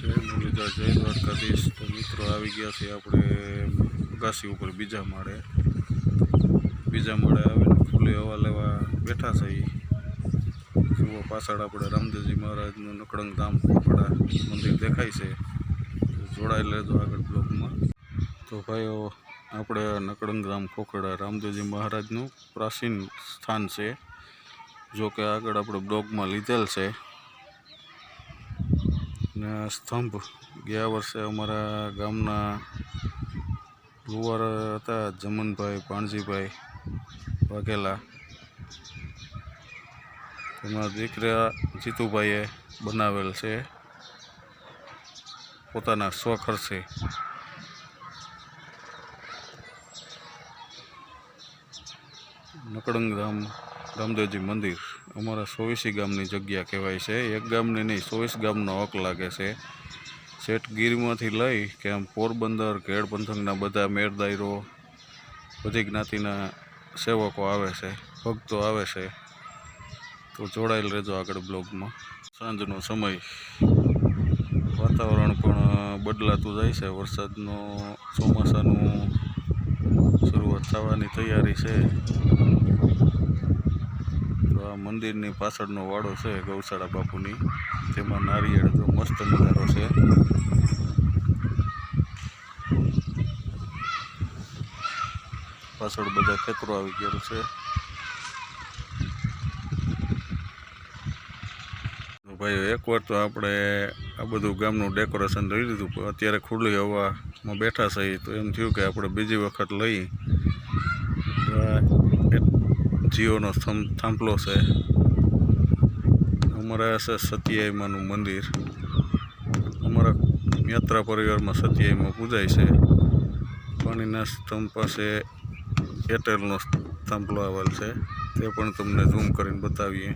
જય મુરલીધર જય દ્વારકાધીશ. તો મિત્રો આવી ગયા છે આપણે અગાસી ઉપર બીજા માળે. બીજા માળે આવીને ખુલ્લી હવા લેવા બેઠા છે. જુઓ, પાછળ આપણે રામદેવજી મહારાજનું નકળંગ ધામ ખોખડા મંદિર દેખાય છે. જોડાઈ લેજો આગળ બ્લોકમાં. તો ભાઈઓ, આપણે નકળંગ ધામ ખોખડા રામદેવજી મહારાજનું પ્રાચીન સ્થાન છે. જો કે આગળ આપણે બ્લોગમાં લીધેલ છે. ને સ્તંભ. ગયા વર્ષે અમારા ગામના લુવાર હતા જમનભાઈ પાણજીભાઈ વાઘેલા. એમના દીકરા જીતુભાઈએ બનાવેલ છે. પોતાના સ્વખર્ચે. નકડંગ ધામ રામદેવજી મંદિર અમારા સોવીસી ગામની જગ્યા કહેવાય છે. એક ગામની નહીં ચોવીસ ગામનો હક લાગે છે. શેઠગીરીમાંથી લઈ કે આમ પોરબંદર, ઘેડ પંથકના બધા મેરદાયરો, બધી જ્ઞાતિના સેવકો આવે છે, ભક્તો આવે છે. તો જોડાયેલ રહેજો આગળ બ્લોગમાં. સાંજનો સમય, વાતાવરણ પણ બદલાતું જાય છે. વરસાદનો ચોમાસાનું શરૂઆત થવાની તૈયારી છે. મંદિરની પાછળનો વાડો છે ગૌશાળા બાપુની. તેમાં નારિયેળ તો મસ્ત નજારો છે. પાછળ બધા ખેતરો આવી ગયેલું છે. તો ભાઈઓ એકવાર તો આપણે આ બધું ગામનું ડેકોરેશન લઈ લીધું. અત્યારે ખુલ્લી હવામાં બેઠા છીએ તો એમ થયું કે આપણે બીજી વખત લઈ જીઓનો થાંભલો છે. અમારા છે સત્યાઈમાનું મંદિર. અમારા યાત્રા પરિવારમાં સત્યાઈમાં પૂજાય છે. પાણીના સ્તંભ પાસે એરટેલનો થાંભલો આવેલ છે. તે પણ તમને ઝૂમ કરીને બતાવીએ.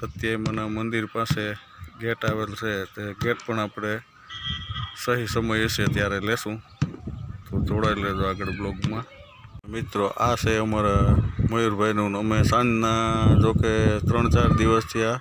સત્યાઈમાના મંદિર પાસે ગેટ આવેલ છે. તે ગેટ પણ આપણે સહી સમય હશે ત્યારે લેશું. તો જોડાઈ લેજો આગળ બ્લોગમાં. મિત્રો, આ છે અમારા મયુરભાઈનું. અમે સાંજના જોકે ત્રણ ચાર દિવસથી આ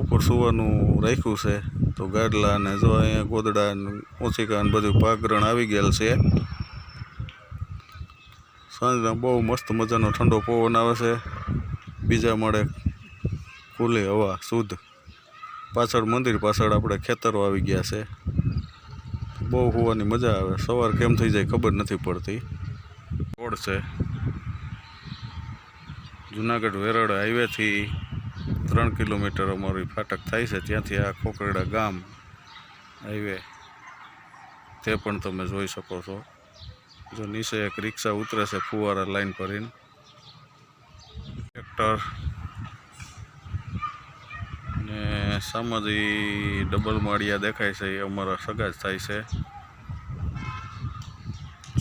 ઉપર સુવાનું રાખ્યું છે. તો ગાડલા ને જો અહીંયા ગોદડા ને ઓછીકા ને બધું પાગરણ આવી ગયેલ છે. સાંજના બહુ મસ્ત મજાનો ઠંડો પવન આવે છે. બીજા માળે ખુલ્લી હવા, શુદ્ધ. પાછળ મંદિર, પાછળ આપણે ખેતરો આવી ગયા છે. બહુ હોવાની મજા આવે. સવાર કેમ થઈ જાય ખબર નથી પડતી. રોડ છે. જુનાગઢ વેરાડ હાઈવેથી ત્રણ કિલોમીટર અમારી ફાટક થાય છે. ત્યાંથી આ ખોકરડા ગામ હાઈવે, તે પણ તમે જોઈ શકો છો. જો નીચે એક રિક્ષા ઉતરે છે ફુવારા લાઈન ભરીને. ટ્રેક્ટર ને સામાજી ડબલ માળિયા દેખાય છે, એ અમારા સગા જ થાય છે.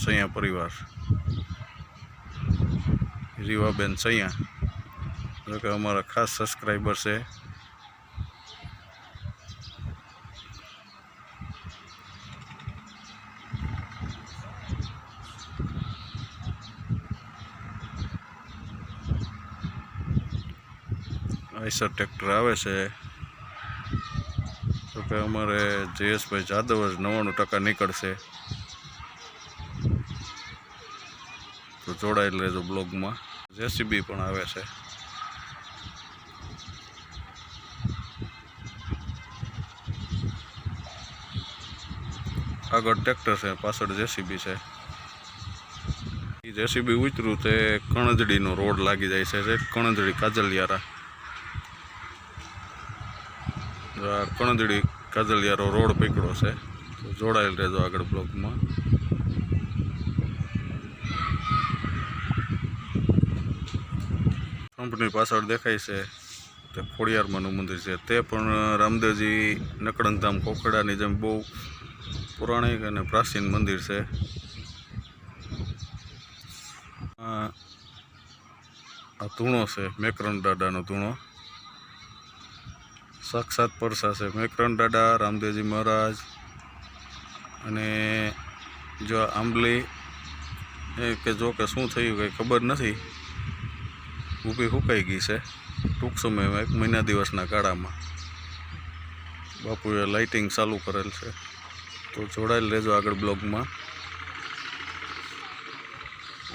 સૈયા પરિવાર. રીવાબેન સૈયા. જો કે અમારા ખાસ સબસ્ક્રાઈબર છે. આઈસર ટ્રેક્ટર આવે છે. તો કે અમારે જયેશભાઈ જાદવ જ નવ્વાણું ટકા નીકળશે. તો જોડાયેલ રહેજો બ્લોગમાં. જેસીબી પણ આવે છે. આગળ ટ્રેક્ટર છે, પાછળ જેસીબી છે. જેસીબી ઉતર્યું તે કણજડીનો રોડ લાગી જાય છે કણજડી કાજલિયારા. કણજડી કાજલિયારો રોડ પકડ્યો છે જોડાયેલ રહેજો આગળ બ્લોકમાં. કંપની પાછળ દેખાય છે તે ખોડિયારમાંનું મંદિર છે. તે પણ રામદેવજી નકળંગધામ ખોખડાની જેમ બહુ પૌરાણિક અને પ્રાચીન મંદિર છે. આ ધૂણો છે, મેકરણ દાદાનો ધૂણો. સાક્ષાત પરસા છે, મેકરણ દાદા, રામદેવજી મહારાજ અને જો આંબલી કે જો કે શું થયું કંઈ ખબર નથી. ઊભી સુકાઈ ગઈ છે. ટૂંક સમયમાં એક મહિના દિવસના ગાળામાં. બાપુએ લાઇટિંગ ચાલુ કરેલ છે. તો જોડાયેલ રહેજો આગળ બ્લોગમાં.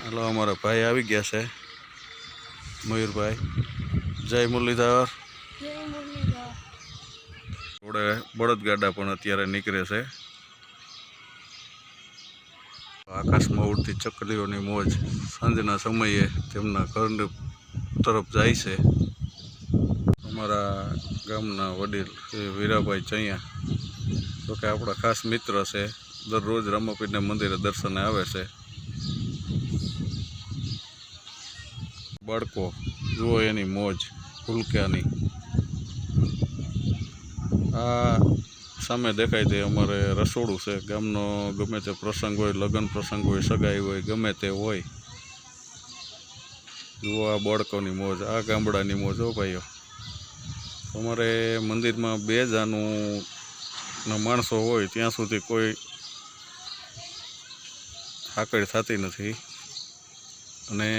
હાલો અમારા ભાઈ આવી ગયા છે. મયુરભાઈ. જય મુરલીધર. જોડે બળદગાડા પણ અત્યારે નીકળે છે. આકાશમાં ઉડતી ચકલીઓની મોજ સાંજના સમયે તેમના ઘર તરફ જાય છે. અમારા ગામના વડીલ વીરાભાઈ ચૈયા. તો કે આપણા ખાસ મિત્ર છે. દરરોજ રામાપીરના મંદિરે દર્શને આવે છે. બાળકો, જુઓ એની મોજ ફુલક્યાની આ સામે દેખાય તે અમારે રસોડું છે. ગામનો ગમે તે પ્રસંગ હોય, લગ્ન પ્રસંગ હોય, સગાઈ હોય, ગમે તે હોય. જુઓ આ બાળકોની મોજ, આ ગામડાની મોજ હો ભાઈઓ. તમારે મંદિરમાં બે જાનું ના માણસો હોય, ત્યાં સુધી કોઈ હાકડ થતી નથી. અને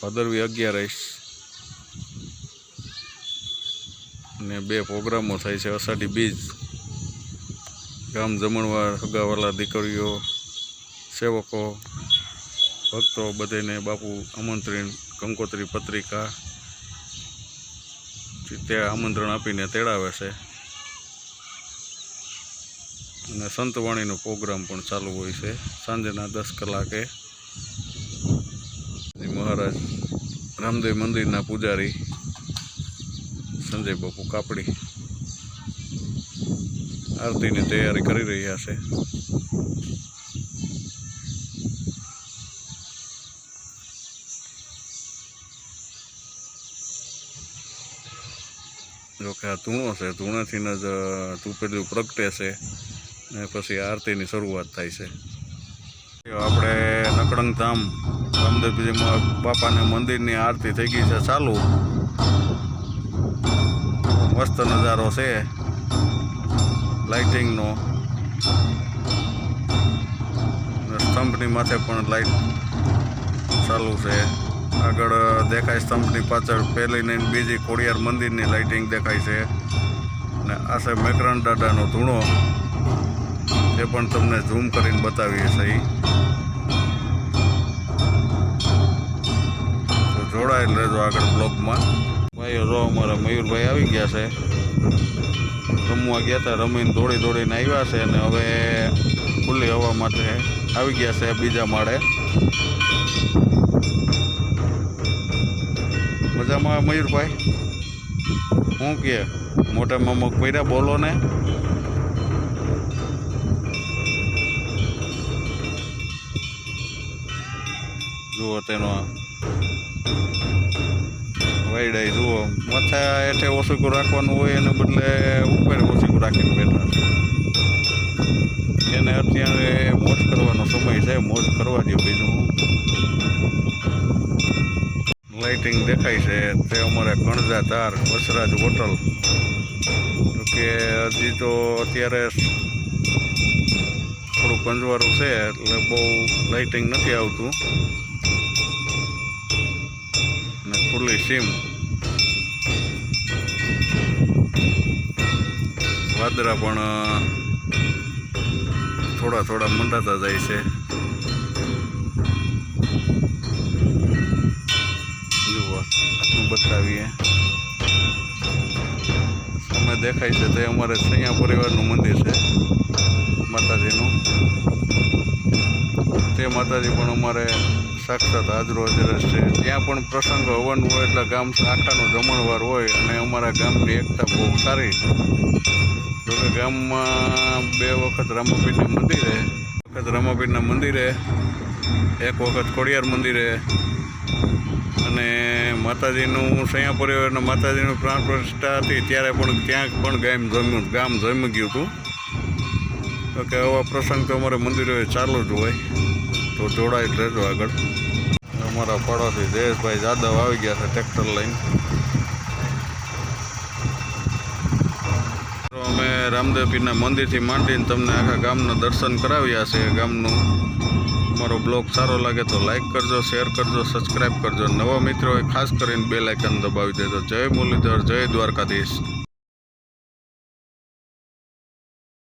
ભાદરવી અગિયારસ ને બે પ્રોગ્રામો થાય છે, અષાઢી બીજ. ગામ જમણવાર હગાવાલા દીકરીઓ, સેવકો ભક્તો બધાને બાપુ આમંત્રણ, કંકોત્રી પત્રિકા તે આમંત્રણ આપીને તેડાવે છે. અને સંતવાણીનો પ્રોગ્રામ પણ ચાલુ હોય છે. સાંજના દસ કલાકે. મહારાજ રામદેવ મંદિરના પૂજારી સંજય બાપુ કાપડી આરતીની તૈયારી કરી રહ્યા છે. જોકે આ ધૂણો છે, ધૂણાથી જ તુપેલું પ્રગટે છે ને પછી આરતીની શરૂઆત થાય છે. આપણે નકળંગ ધામ રામદેવજીમાં બાપાને મંદિરની આરતી થઈ ગઈ છે ચાલુ. મસ્ત નજારો છે લાઇટિંગનો. સ્તંભની માથે પણ લાઇટ ચાલુ છે. આગળ દેખાય સ્તંભની પાછળ પહેલી નહીં બીજી ખોડિયાર મંદિરની લાઇટિંગ દેખાય છે. અને આ છે મેકરણ દાદાનો ધૂણો. એ પણ તમને ઝૂમ કરીને બતાવીએ છીએ તો જોડાયેલ રહેજો આગળ બ્લોગમાં ભાઈઓ, જો અમારા મયુરભાઈ આવી ગયા છે. રમવા ગયા હતા, રમીને દોડી દોડીને આવ્યા છે અને હવે ખુલ્લી હવા માટે આવી ગયા છે બીજા માળે. મજામાં મયુરભાઈ? શું કે મોટામાં મગ પડ્યા બોલો ને. જુઓ તેનો વાયડાઈ જુઓ. માથા હેઠે ઓછું રાખવાનું હોય એને બદલે ઉપર ઓછું રાખીને બેઠા એને અત્યારે મોજ કરવાનો સમય છે, મોજ કરવા દે બીજું. લાઇટિંગ દેખાય છે. તે અમારે કણજા ધાર વસરાજ હોટલ. તો કે હજી તો અત્યારે થોડું કંજવારું છે, એટલે બહુ લાઇટિંગ નથી આવતું. ને ખુલ્લી સીમ. વાદળા પણ થોડા થોડા મંડાતા જાય છે. બતાવીએ? સામે દેખાય છે તે અમારે સૈયા પરિવારનું મંદિર છે, માતાજીનું. તે માતાજી પણ અમારે સાક્ષાત હાજરો હાજર છે. ત્યાં પણ પ્રસંગ હવન હોય એટલે ગામ આખાનો જમણવાર હોય અને અમારા ગામની એકતા બહુ સારી. જોકે ગામમાં બે વખત રામાપીરના મંદિરે વખત રામાપીરના મંદિરે, એક વખત ખોડિયાર મંદિરે માતાજીનું સૈયા પરિવારના માતાજીનું પ્રાણ પ્રતિષ્ઠા હતી, ત્યારે પણ ત્યાં પણ ગામ જમ્યું, ગામ જમી ગયું હતું. તો કે આવા પ્રસંગ તો અમારે મંદિરોએ ચાલુ જ હોય. તો જોડાય રહેજો આગળ. અમારા પડોશી જયેશભાઈ જાદવ આવી ગયા છે ટ્રેક્ટર લઈને. અમે રામદેવ પીરના મંદિરથી માંડીને તમને આખા ગામના દર્શન કરાવ્યા છે, ગામનું. અમારો બ્લોગ સારો લાગે તો લાઇક કરજો શેર કરજો સબસ્ક્રાઈબ કરજો. નવા મિત્રો ખાસ કરીને બે લાઇકન દબાવી દેજો. જય મુરલીધર, જય દ્વારકાધીશ.